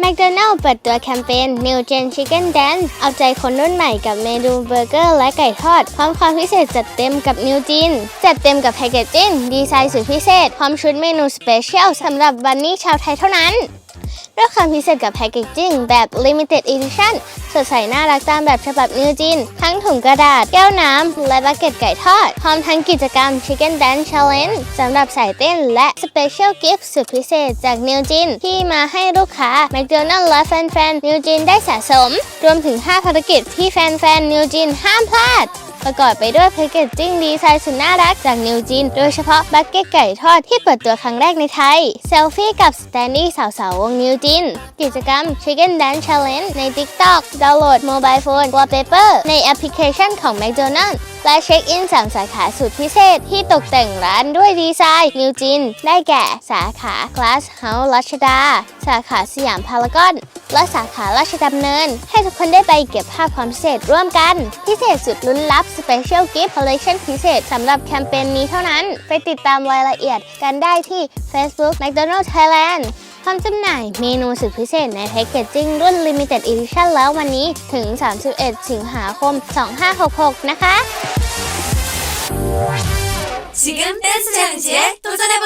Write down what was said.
แมคโดนัลล์เปิดตัวแคมเปญ New Gen Chicken Dance เอาใจคนรุ่นใหม่กับเมนูเบอร์เกอร์และไก่ทอด พร้อมความพิเศษจัดเต็มกับ New Gen จัดเต็มกับแพคเกจจิ้งดีไซน์สุดพิเศษ พร้อมชุดเมนูสเปเชียลสำหรับบันนี่ชาวไทยเท่านั้น ด้วยความพิเศษกับแพคเกจจิ้งแบบ Limited Edition สดใสน่ารักตามแบบฉบับนิวจิน ทั้งถุงกระดาษ แก้วน้ำ และบักเก็ตไก่ทอด พร้อมทั้งกิจกรรม Chicken Dance Challenge สำหรับสายเต้นและ Special Gift สุดพิเศษจากนิวจิน ที่มาให้ลูกค้า McDonald และแฟนๆนิวจินได้สะสม รวมถึง 5 ภารกิจที่แฟนๆนิวจินห้ามพลาด ประกอบไปด้วยแพคเกจจิ้งดีไซน์สุดน่ารักจากนิวจินโดยเฉพาะบักเก็ตไก่ทอดที่เปิดตัวครั้งแรกในไทย เซลฟี่กับสแตนดี้สาวๆวงนิวจินกิจกรรม Chicken Dance Challenge ใน TikTok ดาวน์โหลด Mobile Phone Wallpaper ในแอปพลิเคชันของ McDonald's และเช็คอินสามสาขาสุดพิเศษที่ตกแต่งร้านด้วยดีไซน์นิวจิน ได้แก่สาขา Glass House รัชดา สาขาสยามพารากอน และสาขาราชดำเนิน ให้ทุกคนได้ไปเก็บภาพความพิเศษร่วมกัน พิเศษสุดลุ้นลับ Special Gift Collection พิเศษสำหรับแคมเปญนี้เท่านั้น ไปติดตามรายละเอียดกันได้ที่ Facebook McDonald's Thailand พร้อมจำหน่ายเมนูสุดพิเศษในแพ็กเกจจิ้งรุ่น Limited Edition แล้ววันนี้ถึง 31 สิงหาคม 2566 นะคะ 지금 댄스 챌린지에 도전해보세요!